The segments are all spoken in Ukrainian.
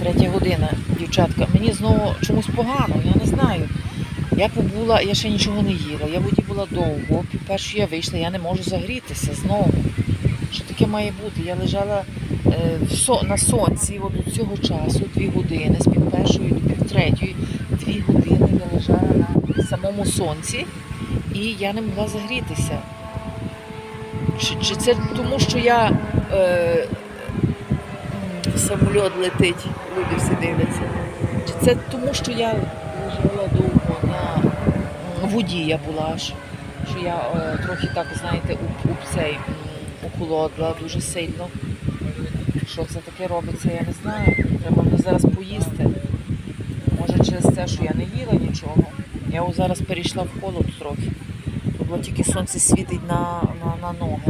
Третя година, дівчатка. Мені знову чомусь погано, я не знаю. Я побула, я ще нічого не їла. Я воді була довго. Першу я вийшла, я не можу загрітися знову. Що таке має бути? Я лежала е, на сонці от до цього часу, дві години, з пів першої до пів третьої, дві години я лежала на самому сонці і я не могла загрітися. Чи, чи це тому, що я е, м, самоліт летить, люди всі дивляться? Чи це тому, що я лежала довго на воді я була аж, що я е, трохи так, знаєте, у, у цей уколодла дуже сильно. Що це таке робиться, я не знаю. Треба мені зараз поїсти. Може через те, що я не їла нічого. Я зараз перейшла в холод трохи. Тут тільки сонце світить на, на, на ноги.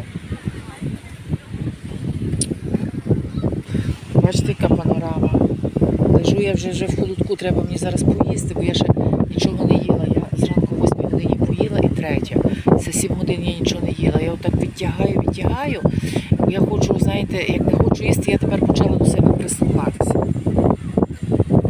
Бачите, яка панорама. Лежу я вже, вже в холодку, треба мені зараз поїсти, бо я ще нічого не їла. Я зранку о 8 годині поїла і третя. За 7 годин я нічого не їла. Я отак відтягаю, відтягаю. Я хочу, знаєте, як не хочу їсти, я тепер почала до себе прислухатися.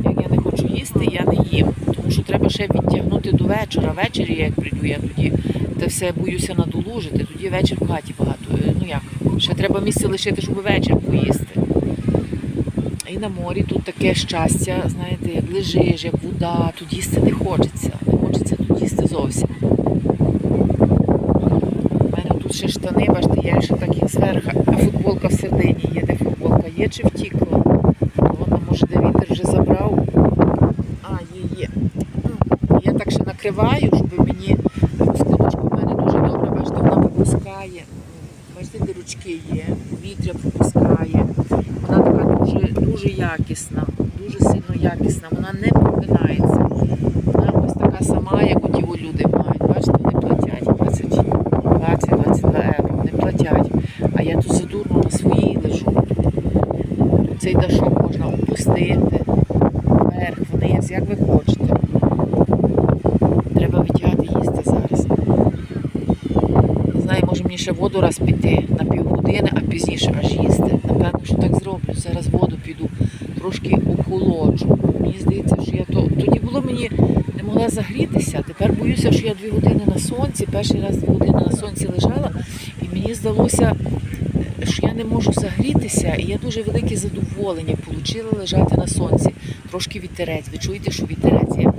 Як я не хочу їсти, я не їм. Тому що треба ще відтягнути до вечора. Ввечері, як прийду, я тоді те все боюся надолужити, тоді вечір в хаті багато. Е, Ну як? Ще треба місце лишити, щоб вечір поїсти. На морі тут таке щастя, знаєте, як лежиш, як вода, тут їсти не хочеться. Не хочеться тут їсти зовсім. У мене тут ще штани, бачите, я ще так їх зверху, а футболка всередині є. Де футболка є чи втікла? Вона, може, де вітер вже забрав. А, є, є. Я так ще накриваю, щоб мені складочка в мене дуже добре, бачите, вона пропускає. Бачите, де ручки є, вітря пропускає. Вона така дуже, дуже якісна, дуже сильно якісна. Вона не пропинається. Вона ось така сама, як оті о люди мають. Бачите, вони платять 20, 20-22 євро. Вони платять. А я тут задурно на своїй лежу. Цей дашок можна опустити. Вверх, вниз, як ви хочете. Треба витягати їсти зараз. Не знаю, може мені ще воду раз піти на півгодини, а пізніше аж їсти. Напевно, що так зроблю. Зараз воду піду, трошки охолоджу. Мені здається, що я то. Тоді було мені не могла загрітися. Тепер боюся, що я дві години на сонці, перший раз дві години на сонці лежала, і мені здалося, що я не можу загрітися, і я дуже велике задоволення отримала лежати на сонці. Трошки вітерець. Ви чуєте, що вітерець є?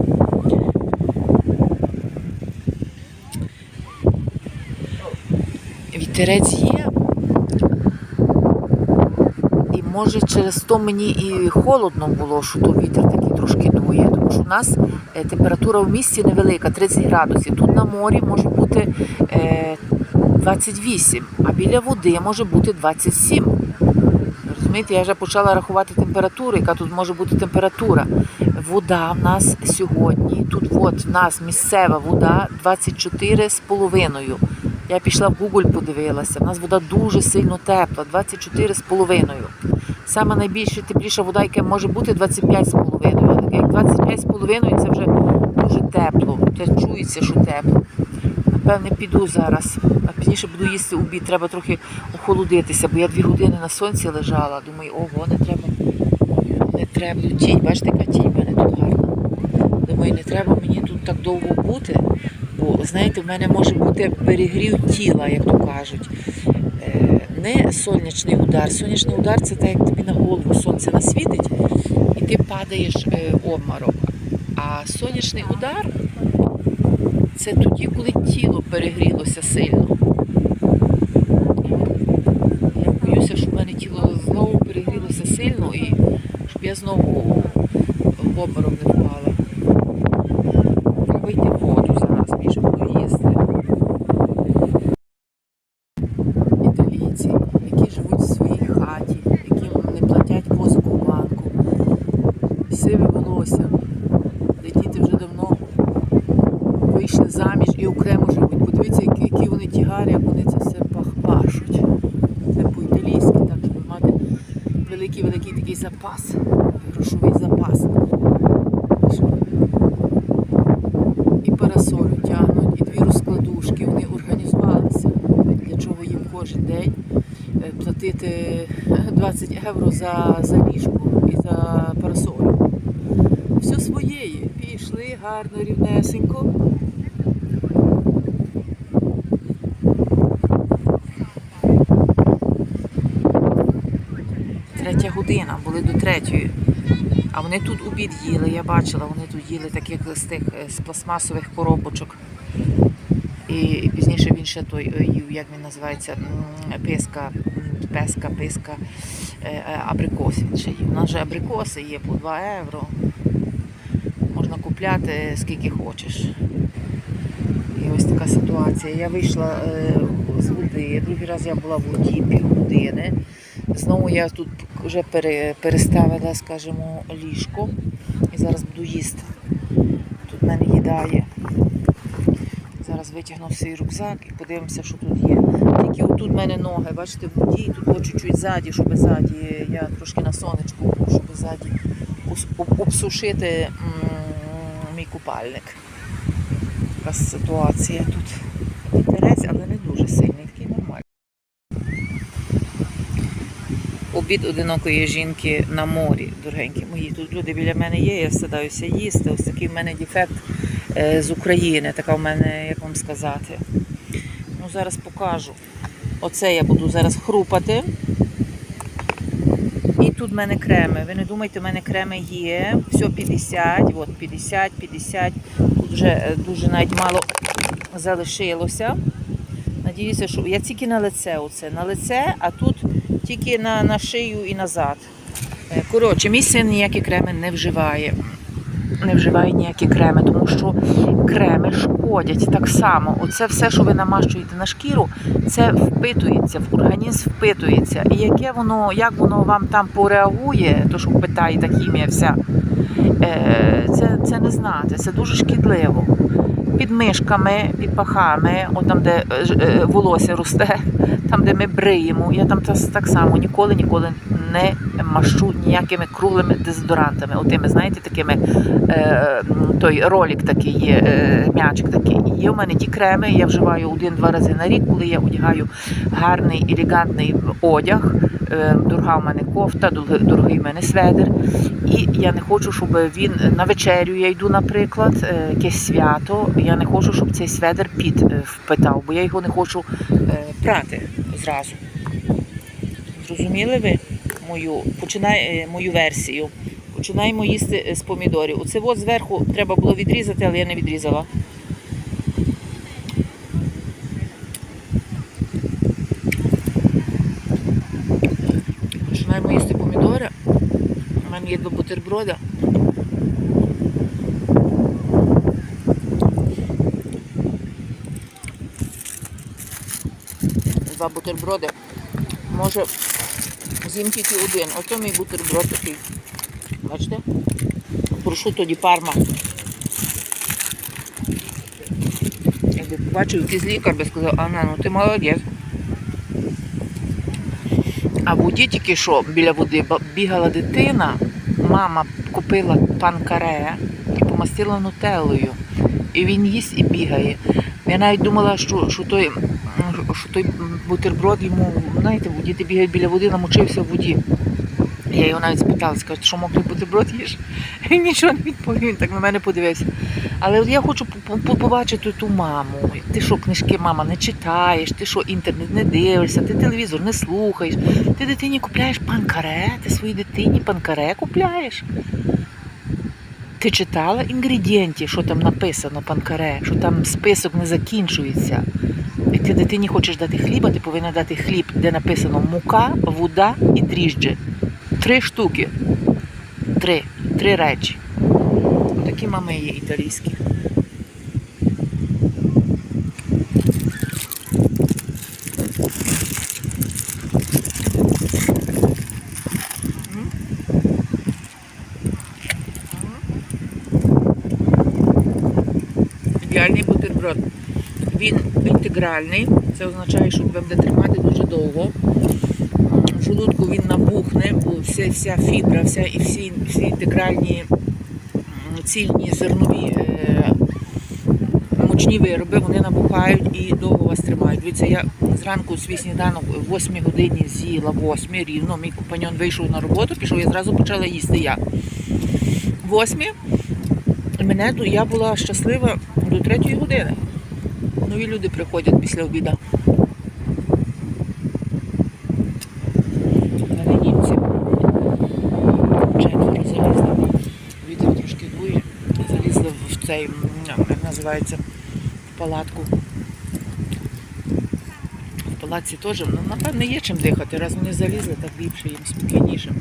Вітерець є. І може через то мені і холодно було, що то вітер такий трошки дує. Тому що у нас е, температура в місті невелика, 30 градусів. Тут на морі може бути е, 28, а біля води може бути 27. Розумієте, я вже почала рахувати температуру, яка тут може бути температура. Вода в нас сьогодні, тут от в нас місцева вода 24 з половиною. Я пішла в Google, подивилася. У нас вода дуже сильно тепла, 24 з половиною. Саме найбільше тепліша вода, яка може бути 25 з як 25 з половиною, це вже дуже тепло. Це чується, що тепло. Напевне, піду зараз. А пізніше буду їсти обід. Треба трохи охолодитися, бо я дві години на сонці лежала. Думаю, ого, не треба. Не треба. Тінь, бачите, яка тінь в мене тут гарна. Думаю, не треба мені тут так довго бути. Бо, знаєте, в мене може бути перегрів тіла, як то кажуть. Не сонячний удар. Сонячний удар це так, як тобі на голову сонце насвітить, і ти падаєш е, в обморок. А сонячний удар це тоді, коли тіло перегрілося сильно. Я боюся, що в мене тіло знову перегрілося сильно і щоб я знову в обморок не впала. Треба йти в воду зараз, більше буду їсти. Італійці, які живуть в своїй хаті, яким не платять позику в банку, де діти вже давно вийшли заміж і окремо живуть. Подивіться, які, які вони тягарі, як вони це все пах- пашуть. Це по-італійськи, так, щоб мати великий-великий такий запас, грошовий запас. І парасолю тягнуть, і дві розкладушки. Вони організувалися, для чого їм кожен день е, платити 20 євро за, за ліжко і за парасолю. Все своє є. Пішли гарно, рівнесенько. Третя година, були до третьої. А вони тут обід їли, я бачила, вони тут їли таких з тих е, з пластмасових коробочок. І, пізніше він ще той е, як він називається, писка, песка, писка, е, абрикос він ще. У нас же абрикоси є по 2 євро. Купляти скільки хочеш. І ось така ситуація. Я вийшла е, з води, другий раз я була в воді півгодини. Знову я тут вже переставила, скажімо, ліжко і зараз буду їсти. Тут в мене їда є. Зараз витягну свій рюкзак і подивимося, що тут є. Тільки отут в мене ноги, бачите, в воді, тут от чуть-чуть ззаді, щоб ззаді, я трошки на сонечку, щоб ззаді обсушити мій купальник. Така ситуація тут. Вітерець, але не дуже сильний, такий нормальний. Обід одинокої жінки на морі, дорогенькі мої. Тут люди біля мене є, я сідаюся їсти. Ось такий в мене дефект е, з України. Така в мене, як вам сказати. Ну, зараз покажу. Оце я буду зараз хрупати. І тут в мене креми. Ви не думайте, в мене креми є. Все 50, от 50, 50. Тут вже е, дуже навіть мало залишилося. Надіюся, що я тільки на лице оце. На лице, а тут тільки на, на шию і назад. Е, Коротше, мій син ніякі креми не вживає. Не вживає ніякі креми, тому що креми шкодять так само. Оце все, що ви намащуєте на шкіру, це впитується, в організм впитується. І яке воно, як воно вам там пореагує, то що питає та хімія вся, е, це, це не знати, це дуже шкідливо. Під мишками, під пахами, от там, де е, е, волосся росте, там, де ми бриємо, я там так само ніколи ніколи не машу ніякими круглими дезодорантами. Отими, знаєте, такими е, той ролик такий є, е, м'ячик такий. Є у мене ті креми, я вживаю один-два рази на рік, коли я одягаю гарний елегантний одяг. Е, дорога у мене кофта, дорогий у мене сведер. І я не хочу, щоб він на вечерю я йду, наприклад, е, якесь свято. Я не хочу, щоб цей сведер під е, впитав, бо я його не хочу прати зразу. Зрозуміли ви мою, починай, е, мою версію? Починаємо їсти е, з помідорів. Оце от зверху треба було відрізати, але я не відрізала. Починаємо їсти помідори. У мене є два бутерброда. Два бутерброди. Може, з'їм тільки один. Ото мій бутерброд такий. Бачите? Прошу тоді парма. Якби побачив якийсь лікар, би сказав, Анна, ну ти молодець. А в воді тільки що біля води бігала дитина, мама купила панкаре і помастила нутеллою. І він їсть і бігає. Я навіть думала, що, що, той, що той бутерброд йому, знаєте, в воді біля води, намочився в воді. Я його навіть спитала, скажу, що мокрий бутерброд їш? Він нічого не відповів, він так на мене подивився. Але я хочу по- по- побачити ту маму. Ти що, книжки, мама, не читаєш, ти що, інтернет не дивишся, ти телевізор не слухаєш, ти дитині купляєш панкаре, ти своїй дитині панкаре купляєш. Ти читала інгредієнті, що там написано панкаре, що там список не закінчується. Ти дитині хочеш дати хліба, ти повинна дати хліб, де написано мука, вода і дріжджі. Три штуки. Три. Три речі. Такі мами є італійські. М? Ідеальний бутерброд. Він інтегральний, це означає, що тебе буде тримати дуже довго. В желудку він набухне, бо вся, вся фібра, вся, і всі, всі інтегральні цільні зернові е, мучні вироби, вони набухають і довго вас тримають. Дивіться, я зранку свій сніданок в 8 годині з'їла, 8 рівно. Мій компаньон вийшов на роботу, пішов, я зразу почала їсти я. В 8 мене я була щаслива до 3 години. Нові люди приходять після обіду. Цей, як називається, в палатку. В палаці теж, ну, напевно, є чим дихати. Раз вони залізли, так ліпше їм спокійніше.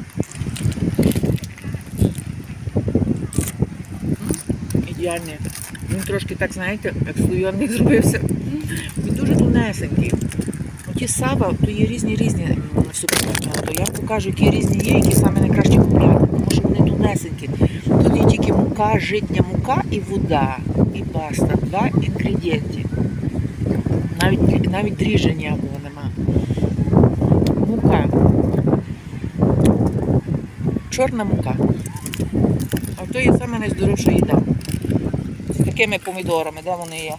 Ідеальний. Він трошки так, знаєте, як слойонник зробився. Він дуже тунесенький. Ті сава, то є різні різні м, супермаркети. Я вам покажу, які різні є, які саме найкраще купляти, тому що вони тунесенькі. Тут є тільки мука, житня мука і вода, і паста. Два інгредієнти. Навіть, навіть дріжджа ніякого нема. Мука. Чорна мука. А то є саме найздоровша їда. Такими помідорами, де вони є?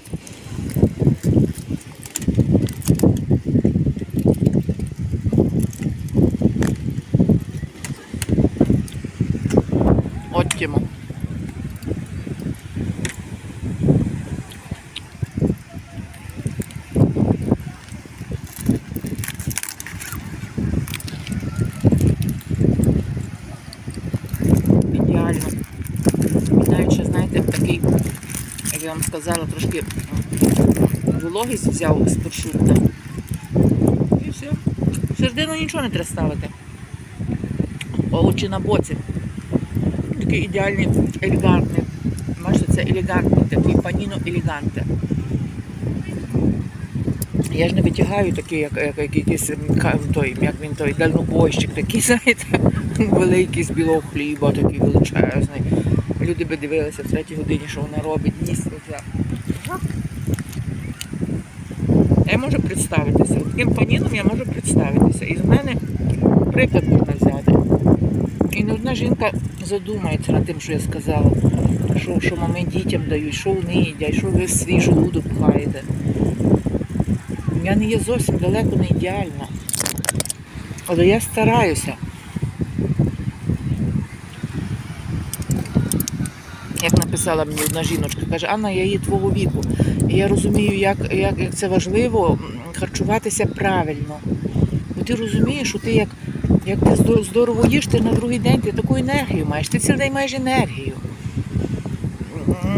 Оттимо. Ідеально. І навіть ще, знаєте, такий, як я вам сказала, трошки вологість взяв з прошутта. І все. Середину нічого не треба ставити. Очі на боці. Такий ідеальний, елегантний. Бачите, це елегантний такий, паніно елеганте. Я ж не витягаю такий, як, як, як якийсь той, як він той дальнобойщик, такий, знаєте, великий з білого хліба, такий величезний. Люди би дивилися в третій годині, що вона робить, їсть оце. Я можу представитися. Таким паніном я можу представитися. І з мене приклад можна взяти. І не одна жінка задумається над тим, що я сказала. Що, що мами дітям дають, що вони їдять, що ви свій желудок пхаєте. Я не є зовсім далеко не ідеальна. Але я стараюся. Написала мені одна жіночка, каже, Анна, я її твого віку. І я розумію, як, як, як це важливо харчуватися правильно. Бо ти розумієш, що ти як, як ти здорово їш, ти на другий день ти таку енергію маєш, ти цілий день маєш енергію.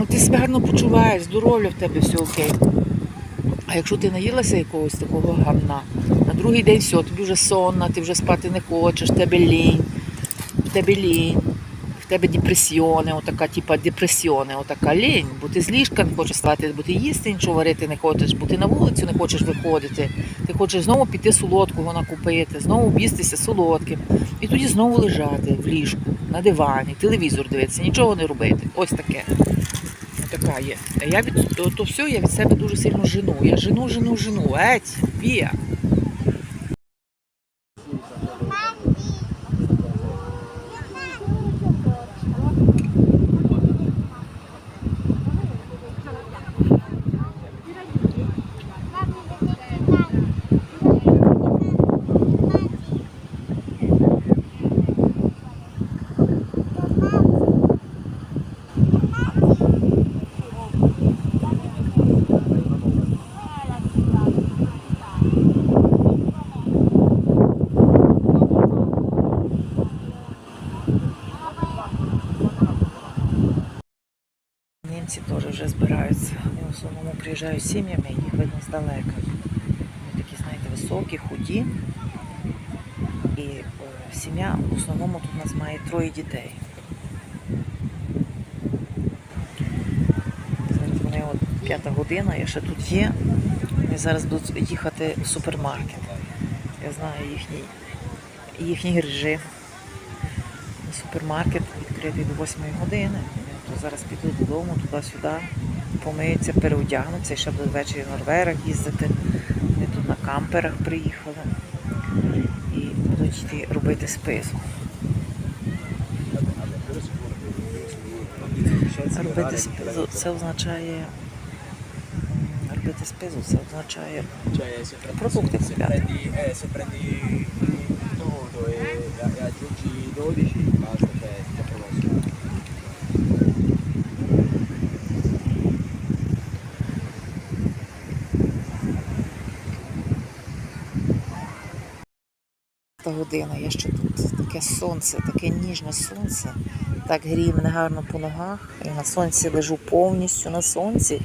Ти себе гарно почуваєш, здоров'я в тебе все окей. А якщо ти наїлася якогось такого гамна, на другий день все, тобі вже сонна, ти вже спати не хочеш, тебе лінь, тебе лінь, тебе депресіони, отака, типа депресіони, отака лінь, бо ти з ліжка не хочеш стати, бо ти їсти нічого варити не хочеш, бо ти на вулицю не хочеш виходити, ти хочеш знову піти солодкого накупити, знову об'їстися солодким. І тоді знову лежати в ліжку, на дивані, телевізор дивитися, нічого не робити. Ось таке. Така є. А я від то, то все, я від себе дуже сильно жену. Я жену, жену, жену. Еть, Вія. Німці теж вже збираються. Вони в основному приїжджають сім'ями, їх видно здалека. Вони такі, знаєте, високі, худі. І е, сім'я в основному тут у нас має троє дітей. Вони от п'ята година, я ще тут є. Вони зараз будуть їхати в супермаркет. Я знаю їхній, їхній режим. Супермаркет відкритий до 8 години. То зараз підуть додому, туди-сюди, помиються, переодягнуться і ще будуть ввечері в Норвегах їздити. Вони тут на камперах приїхали і будуть йти робити список. Робити список це означає зробити спизу, це означає Cioè se година, я ще тут. Таке сонце, таке ніжне сонце. Так гріє мене гарно по ногах. І на сонці лежу повністю на сонці.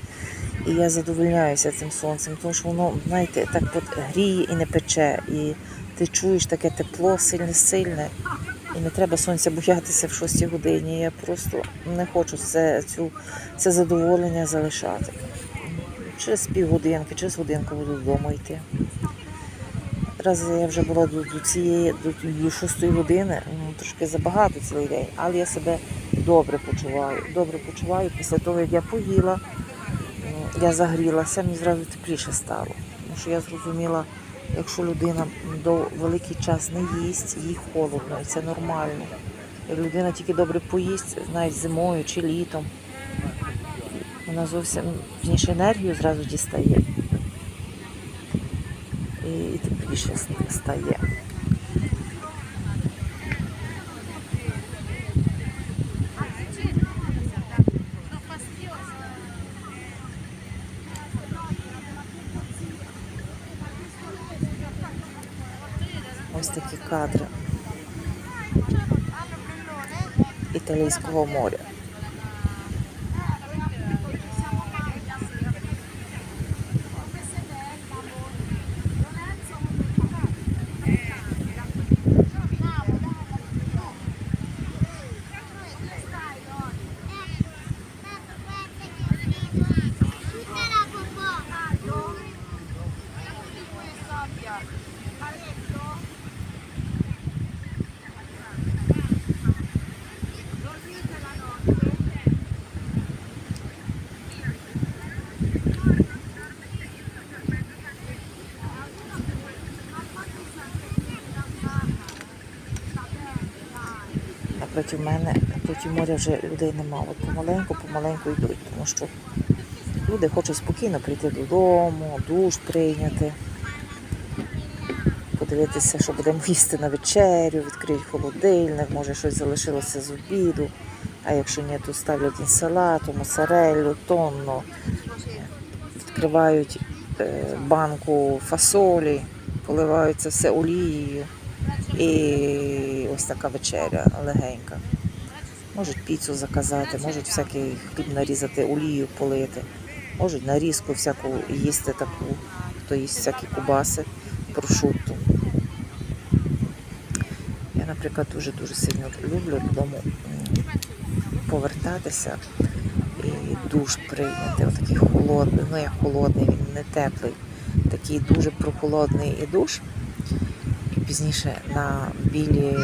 І я задовольняюся цим сонцем, тому що воно, знаєте, так от гріє і не пече. І ти чуєш таке тепло, сильне, сильне. І не треба сонця боятися в 6 годині. Я просто не хочу це, цю, це задоволення залишати. Через півгодинки, через годинку буду додому йти. Раз я вже була до, до цієї до, 6 години, ну, трошки забагато цілий день, але я себе добре почуваю. Добре почуваю після того, як я поїла, ну, я загрілася, мені зразу тепліше стало. Тому що я зрозуміла, якщо людина до великий час не їсть, їй холодно, і це нормально. Як людина тільки добре поїсть, навіть зимою чи літом, вона зовсім пізніше енергію зразу дістає. Тепліше стає. Ось такі кадри італійського моря. Напроти мене, проти моря вже людей нема. От помаленьку, помаленьку йдуть, тому що люди хочуть спокійно прийти додому, душ прийняти, подивитися, що будемо їсти на вечерю, відкриють холодильник, може щось залишилося з обіду. А якщо ні, то ставлять інсалату, моцареллю, тонну, відкривають е, банку фасолі, поливають це все олією. І ось така вечеря легенька. Можуть піцу заказати, можуть всякий хліб нарізати, олію полити, можуть нарізку всяку їсти таку, хто їсть всякі кубаси, прошуту. Я, наприклад, дуже-дуже сильно люблю додому повертатися і душ прийняти. Отакий холодний, ну як холодний, він не теплий, такий дуже прохолодний і душ пізніше на білі,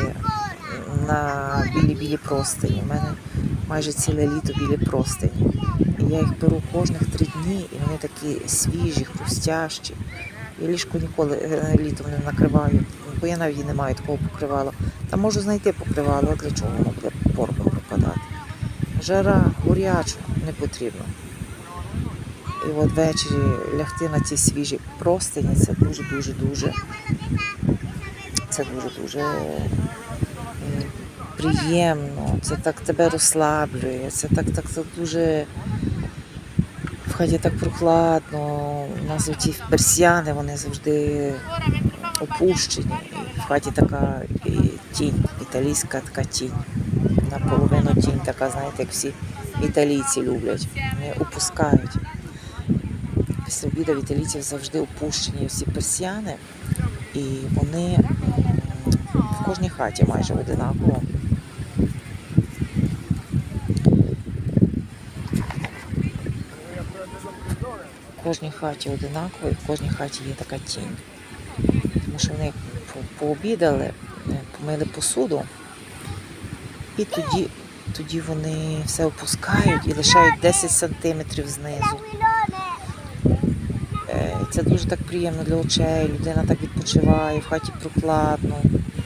на білі-білі простині. У мене майже ціле літо білі простині. І я їх беру кожних три дні, і вони такі свіжі, хрустящі. Я ліжко ніколи е, літом не накриваю, бо я навіть не маю такого покривала. Та можу знайти покривало, а для чого воно буде порком пропадати. Жара, горячо не потрібно. І от ввечері лягти на ці свіжі простині це дуже-дуже дуже це дуже-дуже приємно, це так тебе розслаблює, це так, так, так дуже в хаті так прохладно. У нас оті персіани, вони завжди опущені. В хаті така тінь, італійська така тінь. Наполовину тінь така, знаєте, як всі італійці люблять. Вони опускають. Після обіду в італійців завжди опущені всі персіани. І вони в кожній хаті майже одинаково. В кожній хаті одинаково і в кожній хаті є така тінь. Тому що вони пообідали, е, помили посуду, і тоді, тоді вони все опускають і лишають 10 сантиметрів знизу. Е, Це дуже так приємно для очей. Людина так відпочиває, в хаті прохладно,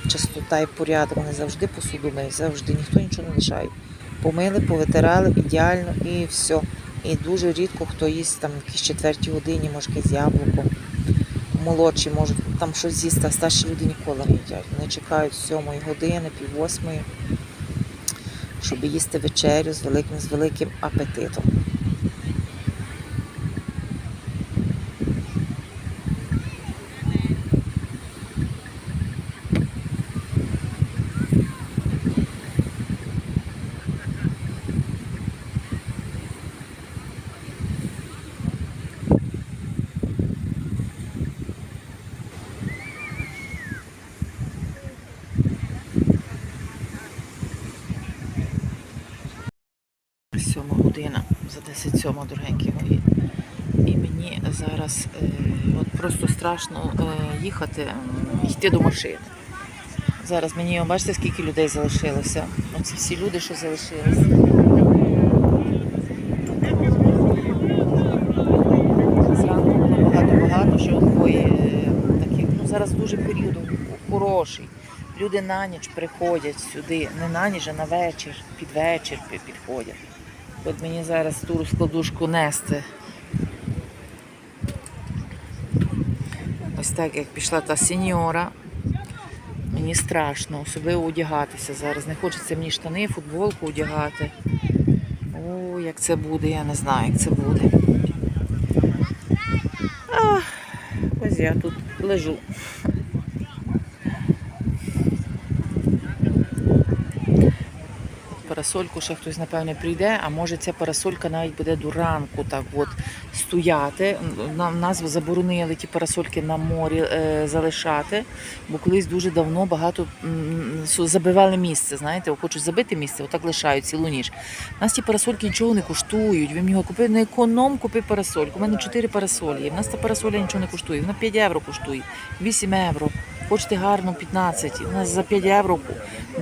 чистота і порядок. Вони завжди посуду миють, завжди ніхто нічого не лишає. Помили, повитирали ідеально і все. І дуже рідко хто їсть там в якійсь четвертій годині, може якесь яблуко. Молодші можуть там щось з'їсти, а старші люди ніколи не їдять. Вони чекають сьомої години, пів восьмої, щоб їсти вечерю з великим, з великим апетитом. 67 дорогенькі мої. І мені зараз е, от просто страшно е, їхати, йти до машини. Зараз мені бачите, скільки людей залишилося. Оці всі люди, що залишилися. Зранку багато-багато, що такої е, таких. Ну, зараз дуже період хороший. Люди на ніч приходять сюди, не на ніч, а на вечір, під вечір підходять. От мені зараз ту розкладушку нести. Ось так, як пішла та сеньора. Мені страшно, особливо одягатися зараз. Не хочеться мені штани, футболку одягати. О, як це буде, я не знаю, як це буде. Ось я тут лежу. Парасольку ще хтось, напевне, прийде, а може ця парасолька навіть буде до ранку так от стояти. Нам нас заборонили ті парасольки на морі е, залишати, бо колись дуже давно багато м, забивали місце. Знаєте, хочуть забити місце, отак лишають цілу ніч. У нас ті парасольки нічого не коштують. Ви мені купили на економ, купи парасольку. У мене 4 парасолі. В нас та парасоля нічого не коштує. Вона 5 євро коштує, 8 євро. Хочете гарно 15. У нас за 5 євро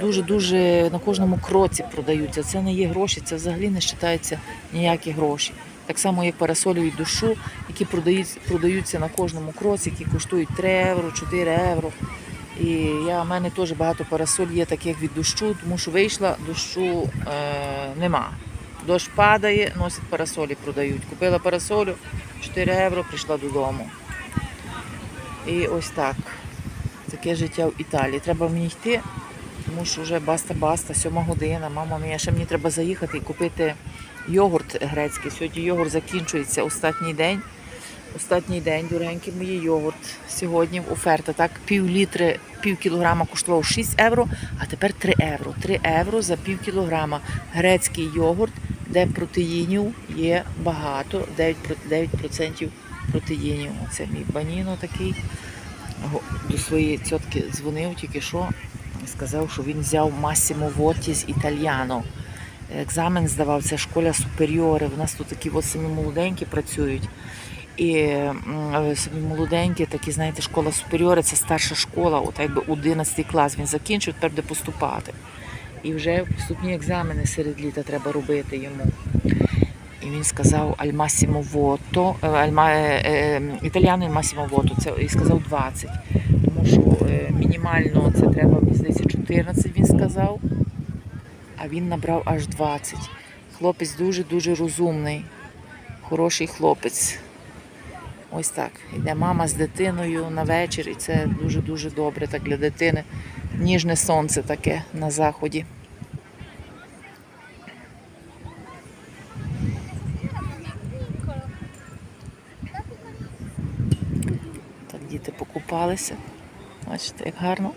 дуже-дуже на кожному кроці продаються. Це не є гроші, це взагалі не вважається ніякі гроші. Так само, як від душу, які продають, продаються на кожному кроці, які коштують 3 євро, 4 євро. І я, в мене теж багато парасоль є таких від дощу, тому що вийшла, дощу е, нема. Дощ падає, носять парасолі, продають. Купила парасолю 4 євро, прийшла додому. І ось так. Таке життя в Італії. Треба мені йти, тому що вже баста-баста, сьома година. Мама мія, ще мені треба заїхати і купити йогурт грецький. Сьогодні йогурт закінчується останній день. Останній день, дорогенький мої йогурт. Сьогодні оферта. Так, пів літри, пів кілограма коштував 6 євро, а тепер 3 євро. 3 євро за пів кілограма. Грецький йогурт, де протеїнів є багато, 9%, 9% протеїнів. Це мій баніно такий. До своєї цьотки дзвонив тільки що. Сказав, що він взяв Massimo Votti з Італіано. Екзамен здавав, це школа суперіори. У нас тут такі от самі молоденькі працюють. І самі молоденькі, такі, знаєте, школа суперіори це старша школа, от якби 11 клас він закінчив, тепер буде поступати. І вже вступні екзамени серед літа треба робити йому. І він сказав Аль Масімо Вото, е, Аль Ма- е, е, італіано Масімо Вото, це і сказав 20. Тому що мінімально це треба, здається, 14, він сказав, а він набрав аж 20. Хлопець дуже-дуже розумний, хороший хлопець. Ось так. Йде мама з дитиною на вечір, і це дуже-дуже добре так для дитини. Ніжне сонце таке на заході. Покупалися. Бачите, як гарно.